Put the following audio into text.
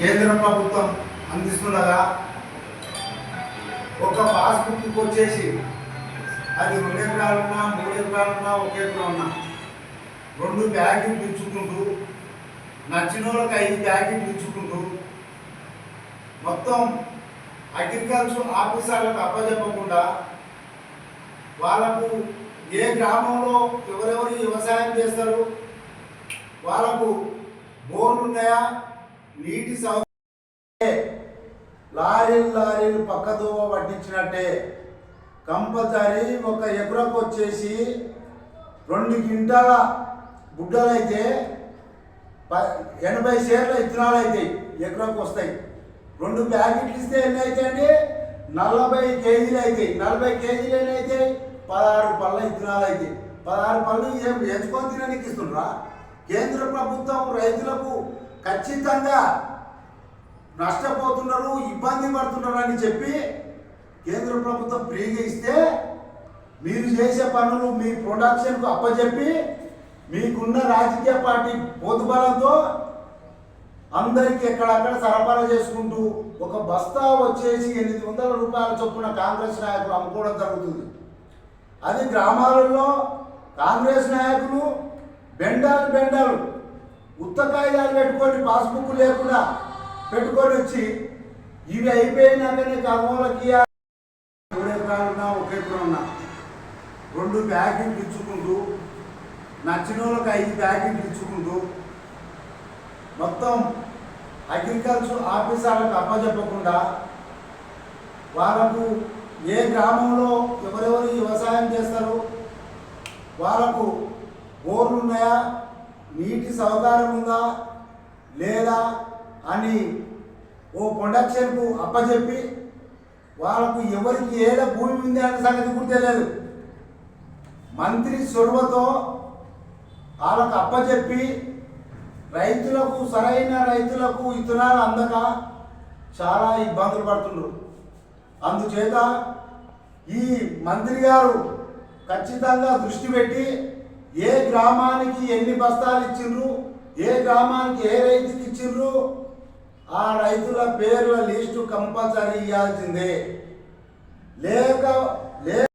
కేంద్ర ప్రభుత్వం అందిస్తుండగా ఒక పాస్బుక్ వచ్చేసి అది రెండు ఎకరాలున్నా మూడు ఎకరాలున్నా ఒక ఎకరం ఉన్నా రెండు బ్యాగులు ఇచ్చుకుంటూ నచ్చిన వాళ్ళకి ఐదు బ్యాగులు ఇచ్చుకుంటూ మొత్తం అగ్రికల్చర్ ఆఫీసర్లకు అప్పచెప్పకుండా వాళ్ళకు ఏ గ్రామంలో ఎవరెవరు వ్యవసాయం చేస్తారు వాళ్ళకు బోర్లు ఉన్నాయా నీటి సమస్య లారీలు లారీలు పక్కదోవ పట్టించినట్టే. కంపల్సరీ ఒక ఎకరకు వచ్చేసి రెండు క్వింటాల గుడ్డలైతే ప ఎనభై షేర్ల ఇత్తనాలు అవుతాయి ఎకరకు వస్తాయి. రెండు ప్యాకెట్లు ఇస్తే ఎన్ని అవుతాయండి నలభై కేజీలు అవుతాయి నలభై కేజీలు ఎన్ని అవుతాయి పదహారు పళ్ళ ఇత్తనాలు అవుతాయి పదహారు పళ్ళు ఏం ఎంచుకొని తినడానికి ఇస్తుండ్రా? కేంద్ర ప్రభుత్వం రైతులకు ఖచ్చితంగా నష్టపోతున్నారు ఇబ్బంది పడుతున్నారు అని చెప్పి కేంద్ర ప్రభుత్వం ఫ్రీగా ఇస్తే మీరు చేసే పనులు మీ ప్రొడక్షన్కు అప్పచెప్పి మీకున్న రాజకీయ పార్టీ పోతుబలంతో అందరికీ ఎక్కడక్కడ సరఫరా చేసుకుంటూ ఒక బస్తా వచ్చేసి ఎనిమిది వందల రూపాయల చొప్పున కాంగ్రెస్ నాయకులు అమ్ముకోవడం జరుగుతుంది. అది గ్రామాలలో కాంగ్రెస్ నాయకులు బెండాలు బెండాలు ఉత్త కాగితాలు పెట్టుకొని పాస్బుక్ లేకుండా పెట్టుకొని వచ్చి ఇవి అయిపోయినాకనే కర్మలకి మూడు ఎకరాలు ఉన్నా ఒక ఎకరం ఉన్నా. రెండు ప్యాకెట్లు ఇచ్చుకుంటూ నచ్చిన వాళ్ళకి ఐదు ప్యాకెట్లు ఇచ్చుకుంటూ మొత్తం అగ్రికల్చర్ ఆఫీసర్లకు అప్పచెప్పకుండా వాళ్ళకు ఏ గ్రామంలో ఎవరెవరు వ్యవసాయం చేస్తారు వాళ్ళకు బోర్లు ఉన్నాయా నీటి సౌకర్యం ఉందా లేదా అని ఓ ప్రొడక్షన్కు అప్పచెప్పి వాళ్ళకు ఎవరికి ఏడ భూమి ఉంది అనే సంగతి గుర్తెలేదు మంత్రి చొరవతో వాళ్ళకు అప్పచెప్పి రైతులకు సరైన రైతులకు ఇతనాలు అందక చాలా ఇబ్బందులు పడుతున్నారు అందుచేత ఈ మంత్రి గారు ఖచ్చితంగా దృష్టి పెట్టి ఏ గ్రామానికి ఎన్ని బస్తాలు ఇచ్చిండ్రు? ఏ గ్రామానికి ఏ రైతుకి ఇచ్చిండ్రు? ఆ రైతుల పేర్ల లిస్టు కంపల్సరీ ఇవ్వాల్సిందే లేక లే